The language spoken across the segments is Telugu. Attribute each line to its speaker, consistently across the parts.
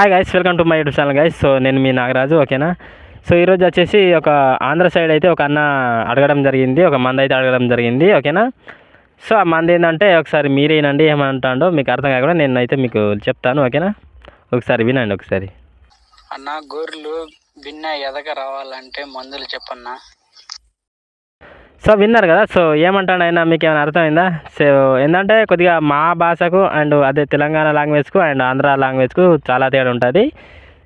Speaker 1: Hi guys welcome to my YouTube channel guys so నేను మీ నాగరాజు ఓకేనా? సో ఈరోజు వచ్చేసి ఒక ఆంధ్ర సైడ్ అయితే ఒక అన్న అడగడం జరిగింది ఒక మంద అయితే అడగడం జరిగింది ఓకేనా? సో ఆ మంది ఏంటంటే ఒకసారి మీరేనండి ఏమంటాడో మీకు అర్థం కాకుండా నేను అయితే మీకు చెప్తాను ఓకేనా? ఒకసారి వినండి ఒకసారి.
Speaker 2: అన్న గొర్రెలు భిన్న ఎదగ రావాలంటే మందులు చెప్పన్నా.
Speaker 1: సో విన్నారు కదా సో ఏమంటాడు ఆయన మీకు ఏమైనా అర్థమైందా? సో ఏంటంటే కొద్దిగా మా భాషకు అండ్ అదే తెలంగాణ లాంగ్వేజ్కు అండ్ ఆంధ్ర లాంగ్వేజ్కు చాలా తేడా ఉంటుంది.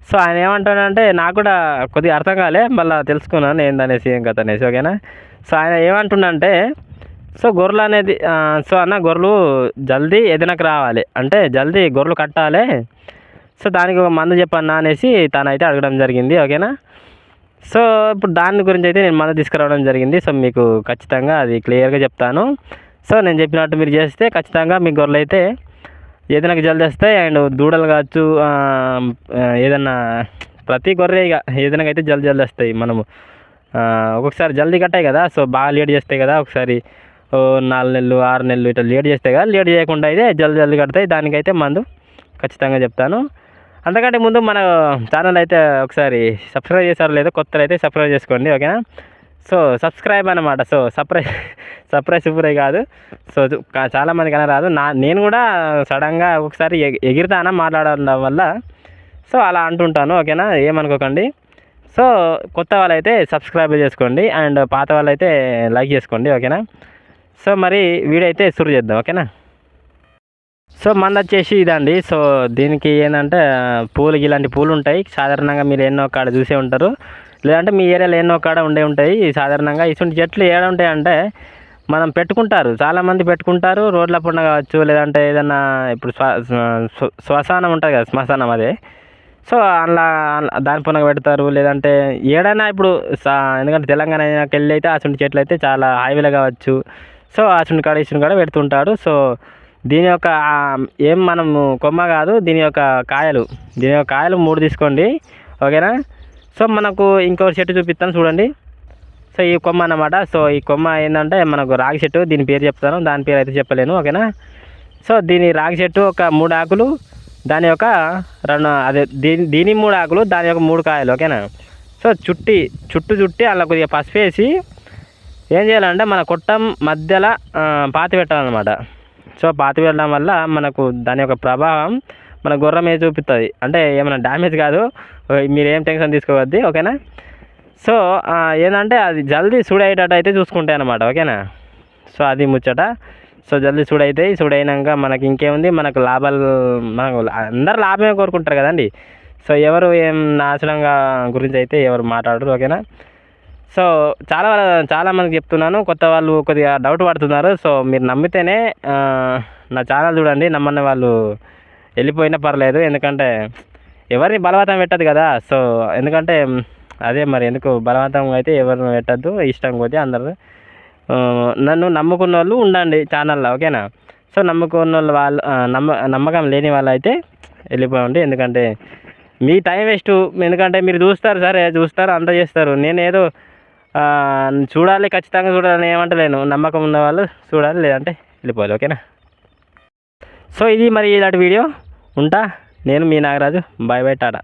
Speaker 1: సో ఆయన ఏమంటాడంటే నాకు కూడా కొద్దిగా అర్థం కాలే మళ్ళీ తెలుసుకున్నాను ఏందనేసి ఏం కథ అనేసి ఓకేనా? సో ఆయన ఏమంటుండంటే సో గొర్రెలు అనేది సో అన్న గొర్రెలు జల్దీ ఎదనకు రావాలి. అంటే జల్దీ గొర్రెలు కట్టాలి. సో దానికి ఒక మందు చెప్పన్నా అనేసి తనైతే అడగడం జరిగింది ఓకేనా? సో ఇప్పుడు దాని గురించి అయితే నేను మందు తీసుకురావడం జరిగింది. సో మీకు ఖచ్చితంగా అది క్లియర్గా చెప్తాను. సో నేను చెప్పినట్టు మీరు చేస్తే ఖచ్చితంగా మీ గొర్రెలు అయితే ఏదైనా జల్ది వస్తాయి. అండ్ దూడలు కావచ్చు ఏదన్నా ప్రతి గొర్రె ఇక ఏదైనా అయితే జల్ది జల్ది వస్తాయి. మనము ఒక్కొక్కసారి జల్దీ కట్టాయి కదా. సో బాగా లేట్ చేస్తాయి కదా. ఒకసారి ఓ నాలుగు నెలలు ఆరు నెలలు ఇట్లా లేట్ చేస్తాయి కదా. లేట్ చేయకుండా అయితే జల్ది జల్ది కడతాయి. దానికైతే మందు ఖచ్చితంగా చెప్తాను. అంతకంటే ముందు మన ఛానల్ అయితే ఒకసారి సబ్స్క్రైబ్ చేశారు లేదో కొత్తలు అయితే సబ్స్క్రైబ్ చేసుకోండి ఓకేనా? సో సబ్స్క్రైబ్ అనమాట సో సర్ప్రైజ్ సర్ప్రైజ్ సూపరే కాదు. సో చాలా మందికి అన రాదు. నా నేను కూడా సడన్గా ఒకసారి ఎగి- ఎగిరితానా మాట్లాడడం వల్ల సో అలా అంటుంటాను ఓకేనా? ఏమనుకోకండి. సో కొత్త వాళ్ళైతే సబ్స్క్రైబ్ చేసుకోండి అండ్ పాత వాళ్ళైతే లైక్ చేసుకోండి ఓకేనా? సో మరి వీడియో అయితే సురు చేద్దాం ఓకేనా? సో మంది వచ్చేసి ఇదండి. సో దీనికి ఏంటంటే పూలు ఇలాంటి పూలు ఉంటాయి. సాధారణంగా మీరు ఎన్నో కాడ చూసే ఉంటారు. లేదంటే మీ ఏరియాలో ఎన్నో కాడ ఉండే ఉంటాయి. సాధారణంగా ఇటువంటి చెట్లు ఏడ ఉంటాయి అంటే మనం పెట్టుకుంటారు. చాలామంది పెట్టుకుంటారు. రోడ్ల పండుగ కావచ్చు లేదంటే ఏదన్నా ఇప్పుడు శ్వ శ్మశానం ఉంటుంది కదా శ్మశానం అదే. సో అలా దాని పండుగ పెడతారు. లేదంటే ఏడైనా ఇప్పుడు ఎందుకంటే తెలంగాణకి వెళ్ళి అయితే అటువంటి చెట్లు అయితే చాలా హైవేలో కావచ్చు. సో అటువంటి కాడ ఇటువంటి కాడ పెడుతుంటాడు సో దీని యొక్క ఏం మనము కొమ్మ కాదు దీని యొక్క కాయలు. దీని యొక్క కాయలు మూడు తీసుకోండి. ఓకేనా? సో మనకు ఇంకో చెట్టు చూపిస్తాను చూడండి. సో ఈ కొమ్మ అన్నమాట. సో ఈ కొమ్మ ఏంటంటే మనకు రాగి చెట్టు. దీని పేరు చెప్తాను. దాని పేరు అయితే చెప్పలేను. ఓకేనా? సో దీని రాగి చెట్టు ఒక మూడు ఆకులు. దాని యొక్క రెండు అదే దీని దీని మూడు ఆకులు దాని యొక్క మూడు కాయలు. ఓకేనా? సో చుట్టి చుట్టు చుట్టి అలా కొద్దిగా పసుపు వేసి ఏం చేయాలంటే మన కొట్టం మధ్యలో పాతి పెట్టాలన్నమాట. సో పాతి వెళ్ళడం వల్ల మనకు దాని యొక్క ప్రభావం మన గుర్రం మీద చూపిస్తుంది అంటే ఏమైనా డ్యామేజ్ కాదు. మీరేం మీరు ఏం టెన్షన్ తీసుకోవద్దు ఓకేనా? సో ఏంటంటే అది జల్దీ సూడయ్యేటట్టు అయితే చూసుకుంటాయి అన్నమాట ఓకేనా? సో అది ముచ్చట. సో జల్దీ సూడైతాయి సూడైనాక మనకి ఇంకేముంది? మనకు లాభాలు మనకు అందరు లాభమే కోరుకుంటారు కదండి. సో ఎవరు ఏం నాశనంగా గురించి అయితే ఎవరు మాట్లాడరు ఓకేనా? సో చాలా చాలా మందికి చెప్తున్నాను. కొత్త వాళ్ళు కొద్దిగా డౌట్ పడుతున్నారు. సో మీరు నమ్మితేనే నా ఛానల్ చూడండి. నమ్మని వాళ్ళు వెళ్ళిపోయినా పర్లేదు. ఎందుకంటే ఎవరిని బలవంతం పెట్టదు కదా. సో ఎందుకంటే అదే మరి ఎందుకు బలవంతం అయితే ఎవరిని పెట్టద్దు. ఇష్టం పోతే అందరు నన్ను నమ్ముకున్న వాళ్ళు ఉండండి ఛానల్లో ఓకేనా? సో నమ్ముకున్న వాళ్ళు వాళ్ళు నమ్మ నమ్మకం లేని వాళ్ళు అయితే వెళ్ళిపోండి. ఎందుకంటే మీ టైం వేస్ట్ ఎందుకంటే మీరు చూస్తారు సరే చూస్తారు అంత చేస్తారు. నేను ఏదో చూడాలి ఖచ్చితంగా చూడాలని ఏమంటలేను. నమ్మకం ఉన్న వాళ్ళు చూడాలి లేదంటే వెళ్ళిపోవాలి ఓకేనా? సో ఇది మరి ఇలాంటి వీడియో. ఉంటా నేను మీ నాగరాజు. Bye bye Tata.